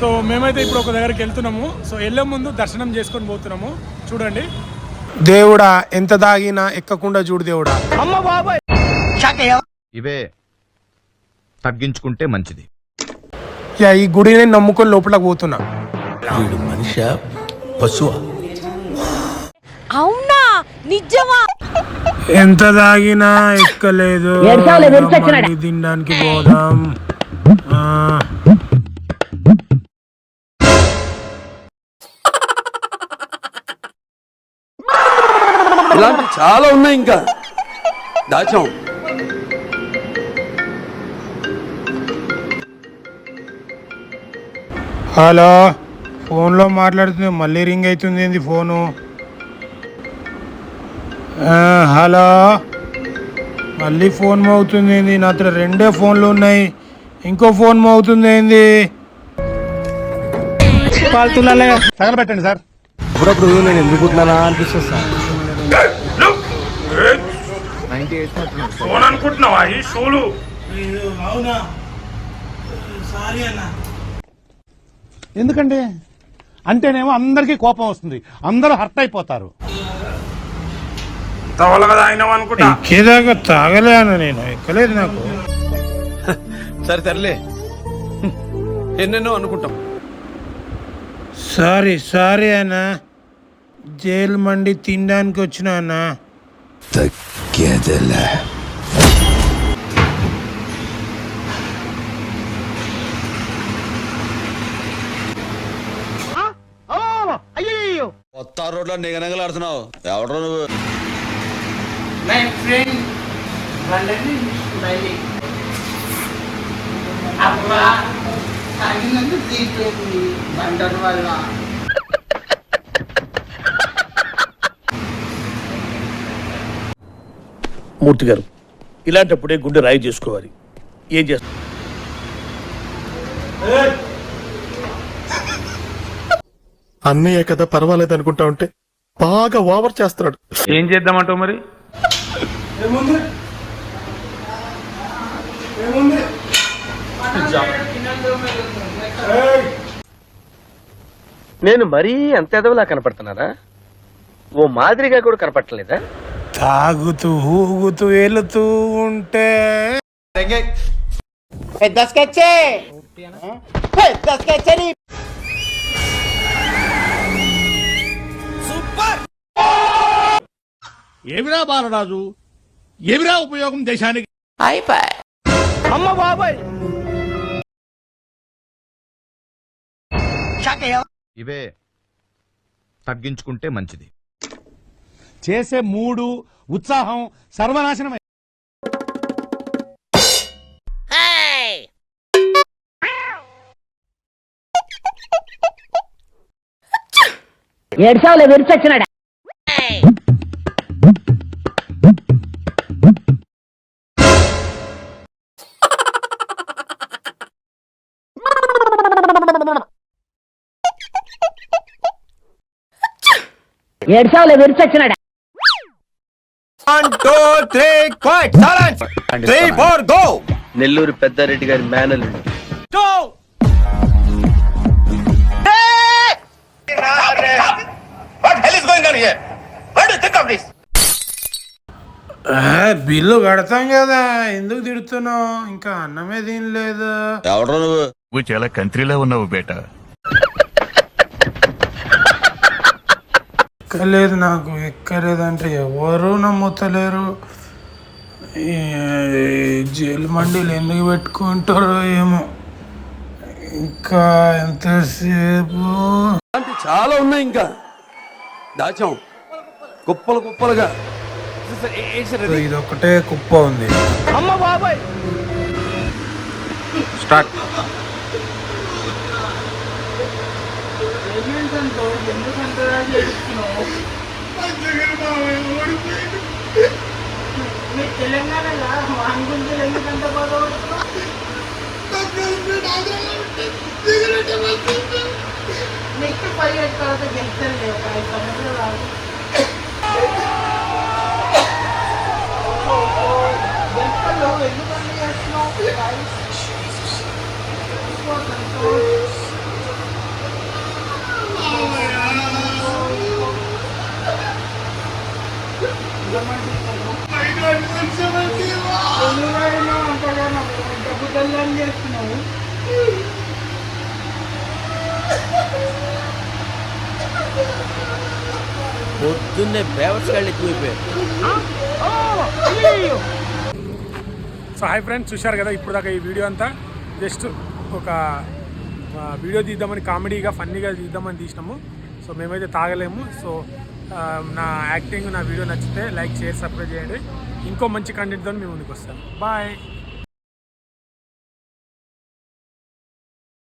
So మేమైతే ఇప్పుడు ఒక దగ్గరికి వెళ్తున్నాము. సో వెళ్ళే ముందు దర్శనం చేసుకొని పోతున్నాము. చూడండి. దేవుడా ఎంత దాగినా ఎక్కకుండా చూడు దేవుడా. ఇవే తగ్గించుకుంటే మంచిది. యా ఈ గుడిని నమ్ముకొని లోపలికి పోతున్నా. వీడు మనిష? పశువా? అవునా? నిజమా? ఎంత తాగినా ఎక్కలేదు. తినడానికి పోదాం. ఇలాంటి చాలా ఉన్నాయి ఇంకా. దాచాం. హలో ఫోన్లో మాట్లాడుతుంది మళ్ళీ రింగ్ అవుతుంది ఏంది ఫోను? హలో మళ్ళీ ఫోన్ మోగుతుంది ఏంది? నా దగ్గర రెండే ఫోన్లు ఉన్నాయి ఇంకో ఫోన్ మోగుతుంది ఏంది? తగలబెట్టండి సార్. అప్పుడప్పుడు నేను ఎందుకుంటున్నానా అనిపిస్తుంది సార్. అవునా? సారీ అన్నా. ఎందుకండి? అంటేనేమో అందరికీ కోపం వస్తుంది. అందరూ హర్ట్ అయిపోతారు. ఎక్కేదాకా తాగలేను నేను. ఎక్కలేదు నాకు. సరే తరలే ఎన్నెన్నో అనుకుంటాం. సారీ సారీ అన్న. జైలు మండి తినడానికి వచ్చిన తగ్గేదిలే? కొత్త రోడ్లో నిగనగలాడుతున్నావు ఎవడో నువ్వు? వాళ్ళని అబ్బా తాగినందుకు బండల వల్ల. మూర్తి గారు ఇలాంటప్పుడే గుండె రాయి చేసుకోవాలి. ఏం చేస్తారు అన్నయ్య కదా పర్వాలేదు అనుకుంటా ఉంటే బాగా ఓవర్ చేస్తున్నాడు. ఏం చేద్దామంటావు మరి? నేను మరీ అంత ఎదవలా కనపడుతున్నారా ఓ మాదిరిగా కూడా కనపడలేదా తాగుతూ ఊగుతూ వెళుతూ ఉంటే. పెద్ద స్కెచ్చే. పెద్ద స్కెచ్ అని ఏమిరా బాలరాజు? ఏమిరా ఉపయోగం దేశానికి? ఇవే తగ్గించుకుంటే మంచిది. చేసే మూడు ఉత్సాహం సర్వనాశనం ఏడ్చావులే విరిచొచ్చినాడా ఏడ్చావులే విరిచొచ్చినాడా నెల్లూరు పెద్దారెడ్డి గారి మేనల్లుడు. ఆ, బిల్లు కడతాం కదా. ఎందుకు తిడుతున్నావు? ఇంకా అన్నమే తినలేదు. ఎవడో నువ్వు? నువ్వు చాలా కంట్రీలో ఉన్నావు బేటా. ఎక్కలేదు నాకు ఎక్కలేదంటే ఎవరు నమ్ముతలేరు. ఈ జైలు మండీలు ఎందుకు పెట్టుకుంటారో ఏమో. ఇంకా ఎంతసేపు? ఇలాంటి చాలా ఉన్నాయి ఇంకా. దాచాం. కుప్పలు కుప్పలుగా. ఇది ఒకటే కుప్ప ఉంది. స్టార్ట్. మీ తెలంగాణలో వాని గురించి ఎందుకంత బాధపడుతున్నావు నెక్స్ట్ ఫైవ్ ఇయర్స్ తర్వాత లేదు ఐదు సంవత్సరాలు పొద్దున్నే బేవర్స్గాళ్ళు ఎక్కువైపోయారు సో హాయ్ ఫ్రెండ్స్ చూశారు కదా ఇప్పుడు దాకా ఈ వీడియో అంతా. జస్ట్ ఒక వీడియో తీద్దామని కామెడీగా ఫన్నీగా తీద్దామని తీసినాము. సో మేమైతే తాగలేము. సో నా యాక్టింగ్ నా వీడియో నచ్చితే లైక్ షేర్ సబ్స్క్రైబ్ చేయండి. ఇంకో మంచి కంటెంట్తో మేము ముందుకు వస్తాం. బాయ్